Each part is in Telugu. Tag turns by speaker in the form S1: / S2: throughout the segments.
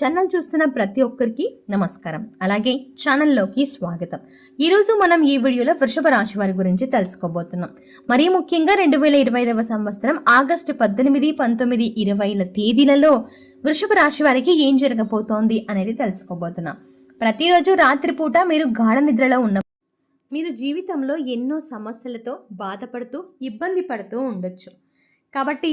S1: ఛానల్ చూస్తున్న ప్రతి ఒక్కరికి నమస్కారం. అలాగే ఛానల్లోకి స్వాగతం. ఈరోజు మనం ఈ వీడియోలో వృషభ రాశి వారి గురించి తెలుసుకోబోతున్నాం. మరీ ముఖ్యంగా రెండు వేల ఇరవై ఐదవ సంవత్సరం ఆగస్టు పద్దెనిమిది పంతొమ్మిది ఇరవైల తేదీలలో వృషభ రాశి వారికి ఏం జరగబోతోంది అనేది తెలుసుకోబోతున్నాం. ప్రతిరోజు రాత్రిపూట మీరు గాఢ నిద్రలో ఉన్న మీరు జీవితంలో ఎన్నో సమస్యలతో బాధపడుతూ ఇబ్బంది పడుతూ ఉండొచ్చు. కాబట్టి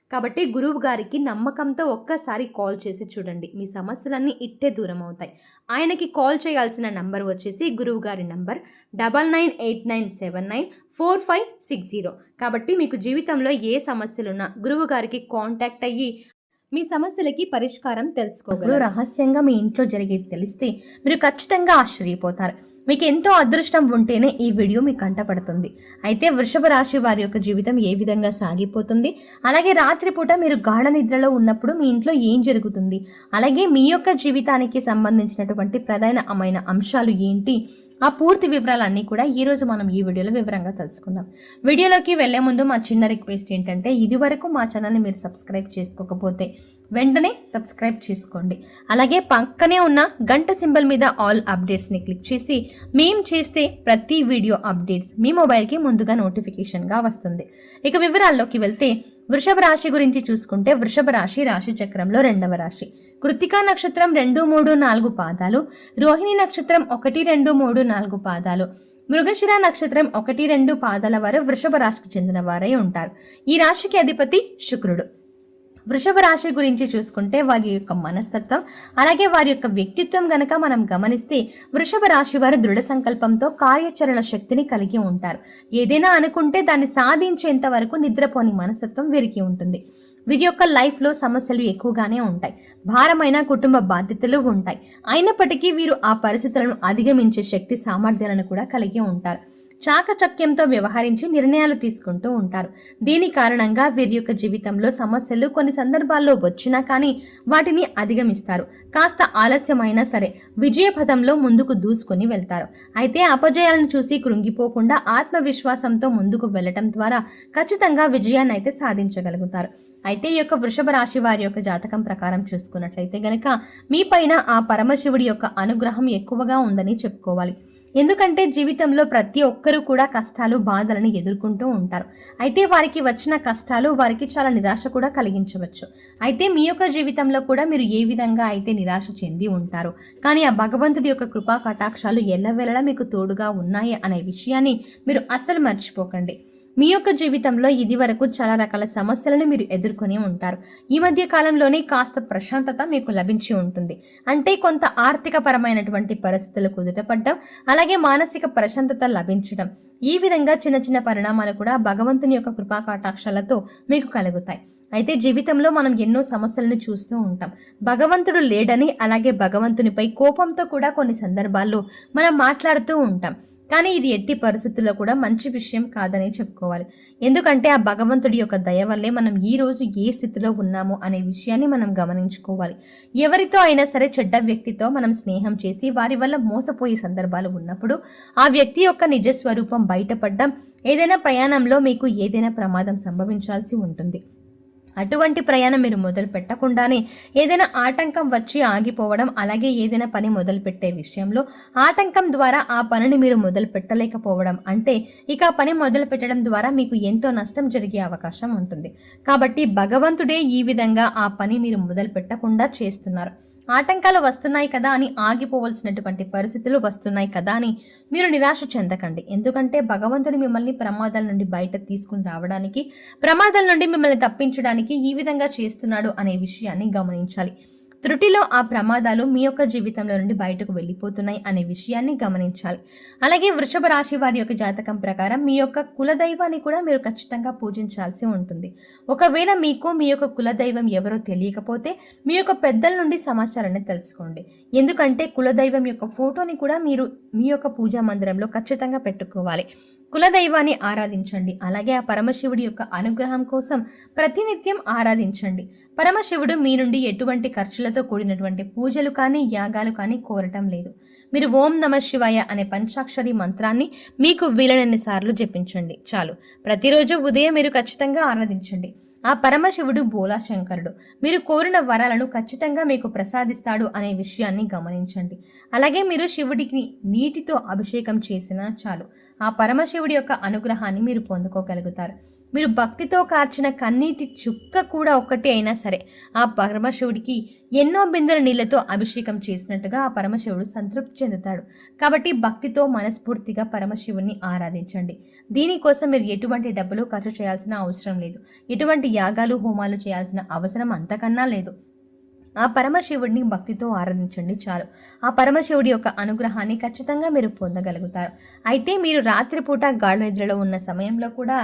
S1: కాబట్టి గురువు గారికి నమ్మకంతో ఒక్కసారి కాల్ చేసి చూడండి. మీ సమస్యలన్నీ ఇట్టే దూరం అవుతాయి ఆయనకి కాల్ చేయాల్సిన నంబర్ వచ్చేసి గురువు గారి number double nine eight nine seven nine four five six zero. కాబట్టి మీకు జీవితంలో ఏ సమస్యలున్నా గురువు గారికి కాంటాక్ట్ అయ్యి మీ సమస్యలకి పరిష్కారం తెలుసుకోగలరు. రహస్యంగా మీ ఇంట్లో జరిగేది తెలిస్తే మీరు ఖచ్చితంగా ఆశ్చర్యపోతారు. మీకు ఎంతో అదృష్టం ఉంటేనే ఈ వీడియో మీకు కంటపడుతుంది అయితే వృషభ రాశి వారి యొక్క జీవితం ఏ విధంగా సాగిపోతుంది? అలాగే రాత్రిపూట మీరు గాఢ నిద్రలో ఉన్నప్పుడు మీ ఇంట్లో ఏం జరుగుతుంది? అలాగే మీ యొక్క జీవితానికి సంబంధించినటువంటి ప్రధానమైన అంశాలు ఏంటి? ఆ పూర్తి వివరాలన్నీ కూడా ఈరోజు మనం ఈ వీడియోలో వివరంగా తెలుసుకుందాం. వీడియోలోకి వెళ్ళే ముందు మా చిన్న రిక్వెస్ట్ ఏంటంటే ఇదివరకు మా ఛానల్ని మీరు సబ్స్క్రైబ్ చేసుకోకపోతే వెంటనే సబ్స్క్రైబ్ చేసుకోండి. అలాగే పక్కనే ఉన్న గంట సింబల్ మీద ఆల్ అప్డేట్స్ని క్లిక్ చేసి మేం చేస్తే ప్రతి వీడియో అప్డేట్స్ మీ మొబైల్కి ముందుగా నోటిఫికేషన్గా వస్తుంది. ఇక వివరాల్లోకి వెళ్తే వృషభ రాశి గురించి చూసుకుంటే వృషభ రాశి రాశి చక్రంలో రెండవ రాశి. కృతికా నక్షత్రం రెండు మూడు నాలుగు పాదాలు రోహిణి నక్షత్రం ఒకటి రెండు మూడు నాలుగు పాదాలు మృగశిర నక్షత్రం ఒకటి రెండు పాదాల వారు వృషభ రాశికి చెందిన వారై ఉంటారు. ఈ రాశికి అధిపతి శుక్రుడు. వృషభ రాశి గురించి చూసుకుంటే వారి యొక్క మనస్తత్వం అలాగే వారి యొక్క వ్యక్తిత్వం గనక మనం గమనిస్తే వృషభ రాశి వారు దృఢ సంకల్పంతో కార్యాచరణ శక్తిని కలిగి ఉంటారు. ఏదైనా అనుకుంటే దాన్ని సాధించేంత వరకు నిద్రపోని మనస్తత్వం వీరికి ఉంటుంది. వీరి యొక్క లైఫ్లో సమస్యలు ఎక్కువగానే ఉంటాయి. భారమైన కుటుంబ బాధ్యతలు ఉంటాయి. అయినప్పటికీ వీరు ఆ పరిస్థితులను అధిగమించే శక్తి సామర్థ్యాలను కూడా కలిగి ఉంటారు. చాకచక్యంతో వ్యవహరించి నిర్ణయాలు తీసుకుంటూ ఉంటారు. దీని కారణంగా వీరి యొక్క జీవితంలో సమస్యలు కొన్ని సందర్భాల్లో వచ్చినా కానీ వాటిని అధిగమిస్తారు. కాస్త ఆలస్యమైనా సరే విజయపథంలో ముందుకు దూసుకొని వెళ్తారు. అయితే అపజయాలను చూసి కృంగిపోకుండా ఆత్మవిశ్వాసంతో ముందుకు వెళ్ళటం ద్వారా ఖచ్చితంగా విజయాన్ని అయితే సాధించగలుగుతారు. అయితే ఈ యొక్క వృషభ రాశి వారి యొక్క జాతకం ప్రకారం చూసుకున్నట్లయితే గనక మీ పైన ఆ పరమశివుడి యొక్క అనుగ్రహం ఎక్కువగా ఉందని చెప్పుకోవాలి. ఎందుకంటే జీవితంలో ప్రతి ఒక్కరూ కూడా కష్టాలు బాధలను ఎదుర్కొంటూ ఉంటారు. అయితే వారికి వచ్చిన కష్టాలు వారికి చాలా నిరాశ కూడా కలిగించవచ్చు. అయితే మీ యొక్క జీవితంలో కూడా మీరు ఏ విధంగా అయితే నిరాశ చెంది ఉంటారు కానీ ఆ భగవంతుడి యొక్క కృపా కటాక్షాలు ఎల్లవేళలా మీకు తోడుగా ఉన్నాయి అనే విషయాన్ని మీరు అస్సలు మర్చిపోకండి. మీ యొక్క జీవితంలో ఇది వరకు చాలా రకాల సమస్యలను మీరు ఎదుర్కొని ఉంటారు. ఈ మధ్య కాలంలోనే కాస్త ప్రశాంతత మీకు లభించి ఉంటుంది. అంటే కొంత ఆర్థిక పరమైనటువంటి పరిస్థితులు కుదుటపడడం అలాగే మానసిక ప్రశాంతత లభించడం. ఈ విధంగా చిన్న చిన్న పరిణామాలు కూడా భగవంతుని యొక్క కృపా కటాక్షాలతో మీకు కలుగుతాయి. అయితే జీవితంలో మనం ఎన్నో సమస్యలను చూస్తూ ఉంటాం. భగవంతుడు లేడని అలాగే భగవంతునిపై కోపంతో కూడా కొన్ని సందర్భాల్లో మనం మాట్లాడుతూ ఉంటాం. కానీ ఇది ఎట్టి పరిస్థితుల్లో కూడా మంచి విషయం కాదని చెప్పుకోవాలి. ఎందుకంటే ఆ భగవంతుడి యొక్క దయ వల్లే మనం ఈ రోజు ఏ స్థితిలో ఉన్నామో అనే విషయాన్ని మనం గమనించుకోవాలి. ఎవరితో అయినా సరే చెడ్డ వ్యక్తితో మనం స్నేహం చేసి వారి వల్ల మోసపోయే సందర్భాలు ఉన్నప్పుడు ఆ వ్యక్తి యొక్క నిజ స్వరూపం బయటపడడం ఏదైనా ప్రయాణంలో మీకు ఏదైనా ప్రమాదం సంభవించాల్సి ఉంటుంది. అటువంటి ప్రయాణం మీరు మొదలు పెట్టకుండానే ఏదైనా ఆటంకం వచ్చి ఆగిపోవడం అలాగే ఏదైనా పని మొదలు పెట్టే విషయంలో ఆటంకం ద్వారా ఆ పనిని మీరు మొదలు పెట్టలేకపోవడం అంటే ఇక ఆ పని మొదలు పెట్టడం ద్వారా మీకు ఎంతో నష్టం జరిగే అవకాశం ఉంటుంది. కాబట్టి భగవంతుడే ఈ విధంగా ఆ పని మీరు మొదలు పెట్టకుండా చేస్తున్నారు. ఆటంకాలు వస్తున్నాయి కదా అని ఆగిపోవలసినటువంటి పరిస్థితులు వస్తున్నాయి కదా అని మీరు నిరాశ చెందకండి. ఎందుకంటే భగవంతుడు మిమ్మల్ని ప్రమాదాల నుండి బయట తీసుకుని రావడానికి ప్రమాదాల నుండి మిమ్మల్ని తప్పించడానికి ఈ విధంగా చేస్తున్నాడు అనే విషయాన్ని గమనించాలి. త్రుటిలో ఆ ప్రమాదాలు మీ యొక్క జీవితంలో నుండి బయటకు వెళ్ళిపోతున్నాయి అనే విషయాన్ని గమనించాలి. అలాగే వృషభ రాశి వారి యొక్క జాతకం ప్రకారం మీ యొక్క కులదైవాన్ని కూడా మీరు ఖచ్చితంగా పూజించాల్సి ఉంటుంది. ఒకవేళ మీకు మీ యొక్క కులదైవం ఎవరో తెలియకపోతే మీ యొక్క పెద్దల నుండి సమాచారాన్ని తెలుసుకోండి. ఎందుకంటే కులదైవం యొక్క ఫోటోని కూడా మీరు మీ యొక్క పూజా మందిరంలో ఖచ్చితంగా పెట్టుకోవాలి. కులదైవాన్ని ఆరాధించండి. అలాగే ఆ పరమశివుడి యొక్క అనుగ్రహం కోసం ప్రతినిత్యం ఆరాధించండి. పరమశివుడు మీ నుండి ఎటువంటి ఖర్చులతో కూడినటువంటి పూజలు కానీ యాగాలు కానీ కోరటం లేదు. మీరు ఓం నమ శివాయ అనే పంచాక్షరి మంత్రాన్ని మీకు వీలైనన్ని సార్లు జపించండి. చాలు. ప్రతిరోజు ఉదయం మీరు ఖచ్చితంగా ఆరాధించండి. ఆ పరమశివుడు బోలాశంకరుడు. మీరు కోరిన వరాలను ఖచ్చితంగా మీకు ప్రసాదిస్తాడు అనే విషయాన్ని గమనించండి. అలాగే మీరు శివుడికి నీటితో అభిషేకం చేసినా చాలు. ఆ పరమశివుడి యొక్క అనుగ్రహాన్ని మీరు పొందుకోగలుగుతారు. మీరు భక్తితో కార్చిన కన్నీటి చుక్క కూడా ఒకటి అయినా సరే ఆ పరమశివుడికి ఎన్నో బిందెల నీళ్ళతో అభిషేకం చేసినట్టుగా ఆ పరమశివుడు సంతృప్తి చెందుతాడు. కాబట్టి భక్తితో మనస్ఫూర్తిగా పరమశివుణ్ణి ఆరాధించండి. దీనికోసం మీరు ఎటువంటి డబ్బులు ఖర్చు చేయాల్సిన అవసరం లేదు. ఎటువంటి యాగాలు హోమాలు చేయాల్సిన అవసరం అంతకన్నా లేదు. ఆ పరమశివుడిని భక్తితో ఆరాధించండి చాలు. ఆ పరమశివుడి యొక్క అనుగ్రహాన్ని ఖచ్చితంగా మీరు పొందగలుగుతారు. అయితే మీరు రాత్రిపూట గాఢ నిద్రలో ఉన్న సమయంలో కూడా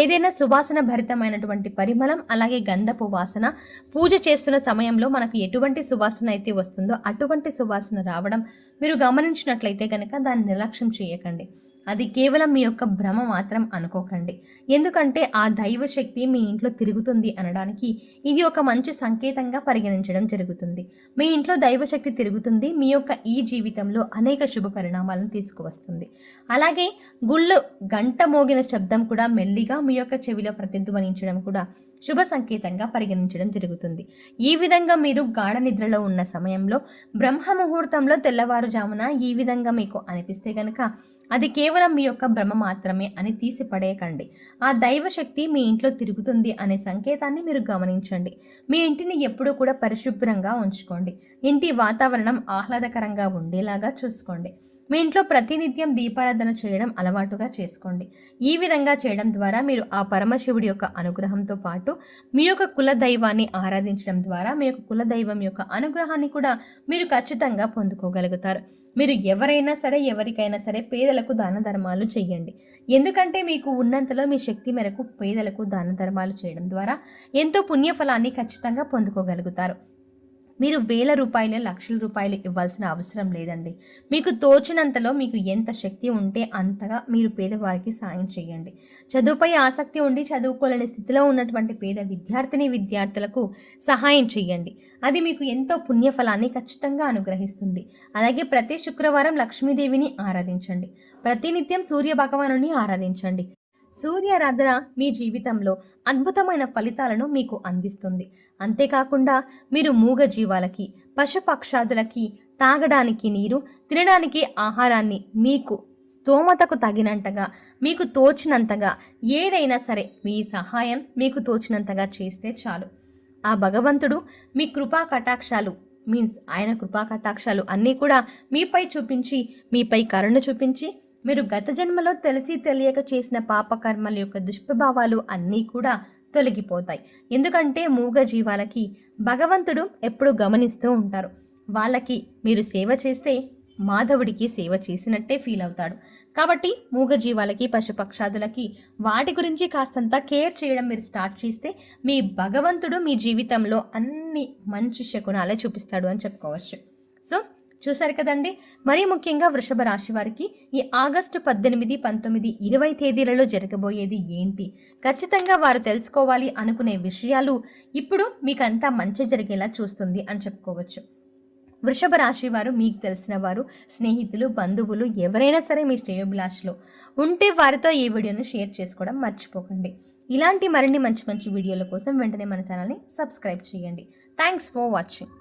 S1: ఏదైనా సువాసన భరితమైనటువంటి పరిమళం అలాగే గంధపు వాసన పూజ చేస్తున్న సమయంలో మనకు ఎటువంటి సువాసన అయితే వస్తుందో అటువంటి సువాసన రావడం మీరు గమనించినట్లయితే కనుక దాన్ని నిర్లక్ష్యం చేయకండి. అది కేవలం మీ యొక్క భ్రమ మాత్రం అనుకోకండి. ఎందుకంటే ఆ దైవ శక్తి మీ ఇంట్లో తిరుగుతుంది అనడానికి ఇది ఒక మంచి సంకేతంగా పరిగణించడం జరుగుతుంది. మీ ఇంట్లో దైవశక్తి తిరుగుతుంది మీ యొక్క ఈ జీవితంలో అనేక శుభ పరిణామాలను తీసుకువస్తుంది. అలాగే గుళ్ళు గంట మోగిన శబ్దం కూడా మెల్లిగా మీ యొక్క చెవిలో ప్రతిధ్వనించడం కూడా శుభ సంకేతంగా పరిగణించడం జరుగుతుంది. ఈ విధంగా మీరు గాఢ నిద్రలో ఉన్న సమయంలో బ్రహ్మ ముహూర్తంలో తెల్లవారుజామున ఈ విధంగా మీకు అనిపిస్తే కనుక అది కేవలం కేవలం మీ యొక్క భ్రమ మాత్రమే అని తీసి పడేయకండి ఆ దైవశక్తి మీ ఇంట్లో తిరుగుతుంది అనే సంకేతాన్ని మీరు గమనించండి. మీ ఇంటిని ఎప్పుడూ కూడా పరిశుభ్రంగా ఉంచుకోండి. ఇంటి వాతావరణం ఆహ్లాదకరంగా ఉండేలాగా చూసుకోండి. మీ ఇంట్లో ప్రతినిత్యం దీపారాధన చేయడం అలవాటుగా చేసుకోండి. ఈ విధంగా చేయడం ద్వారా మీరు ఆ పరమశివుడి యొక్క అనుగ్రహంతో పాటు మీ యొక్క కుల దైవాన్ని ఆరాధించడం ద్వారా మీ యొక్క కుల దైవం యొక్క అనుగ్రహాన్ని కూడా మీరు ఖచ్చితంగా పొందుకోగలుగుతారు. మీరు ఎవరైనా సరే ఎవరికైనా సరే పేదలకు దాన ధర్మాలు చేయండి. ఎందుకంటే మీకు ఉన్నంతలో మీ శక్తి మేరకు పేదలకు దాన ధర్మాలు చేయడం ద్వారా ఎంతో పుణ్యఫలాన్ని ఖచ్చితంగా పొందుకోగలుగుతారు. మీరు వేల రూపాయలు లక్షల రూపాయలు ఇవ్వాల్సిన అవసరం లేదండి. మీకు తోచినంతలో మీకు ఎంత శక్తి ఉంటే అంతగా మీరు పేదవారికి సాయం చేయండి. చదువుపై ఆసక్తి ఉండి చదువుకోలేని స్థితిలో ఉన్నటువంటి పేద విద్యార్థిని విద్యార్థులకు సహాయం చేయండి. అది మీకు ఎంతో పుణ్యఫలాన్ని ఖచ్చితంగా అనుగ్రహిస్తుంది. అలాగే ప్రతి శుక్రవారం లక్ష్మీదేవిని ఆరాధించండి. ప్రతినిత్యం సూర్య భగవానుని ఆరాధించండి. సూర్యారాధన మీ జీవితంలో అద్భుతమైన ఫలితాలను మీకు అందిస్తుంది. అంతేకాకుండా మీరు మూగ జీవాలకి పశుపక్షాదులకి తాగడానికి నీరు తినడానికి ఆహారాన్ని మీకు స్తోమతకు తగినంతగా మీకు తోచినంతగా ఏదైనా సరే మీ సహాయం మీకు తోచినంతగా చేస్తే చాలు. ఆ భగవంతుడు మీ కృపా కటాక్షాలు మీన్స్ ఆయన కృపా కటాక్షాలు అన్నీ కూడా మీపై చూపించి మీపై కరుణ చూపించి మీరు గత జన్మలో తెలిసి తెలియక చేసిన పాపకర్మల యొక్క దుష్ప్రభావాలు అన్నీ కూడా తొలగిపోతాయి. ఎందుకంటే మూగ జీవాలకి భగవంతుడు ఎప్పుడూ గమనిస్తూ ఉంటారు. వాళ్ళకి మీరు సేవ చేస్తే మాధవుడికి సేవ చేసినట్టే ఫీల్ అవుతాడు. కాబట్టి మూగ జీవాలకి పశుపక్షాదులకి వాటి గురించి కాస్తంత కేర్ చేయడం మీరు స్టార్ట్ చేస్తే మీ భగవంతుడు మీ జీవితంలో అన్ని మంచి శకునాలే చూపిస్తాడు అని చెప్పుకోవచ్చు. సో చూశారు కదండి? మరీ ముఖ్యంగా వృషభ రాశి వారికి ఈ ఆగస్టు పద్దెనిమిది పంతొమ్మిది ఇరవై తేదీలలో జరగబోయేది ఏంటి? ఖచ్చితంగా వారు తెలుసుకోవాలి అనుకునే విషయాలు ఇప్పుడు మీకంతా మంచి జరిగేలా చూస్తుంది అని చెప్పుకోవచ్చు. వృషభ రాశి వారు మీకు తెలిసిన వారు స్నేహితులు బంధువులు ఎవరైనా సరే మీ శ్రేయోభిలాషలో ఉంటే వారితో ఈ వీడియోను షేర్ చేసుకోవడం మర్చిపోకండి. ఇలాంటి మరిన్ని మంచి మంచి వీడియోల కోసం వెంటనే మన ఛానల్ని సబ్స్క్రైబ్ చేయండి. Thanks for watching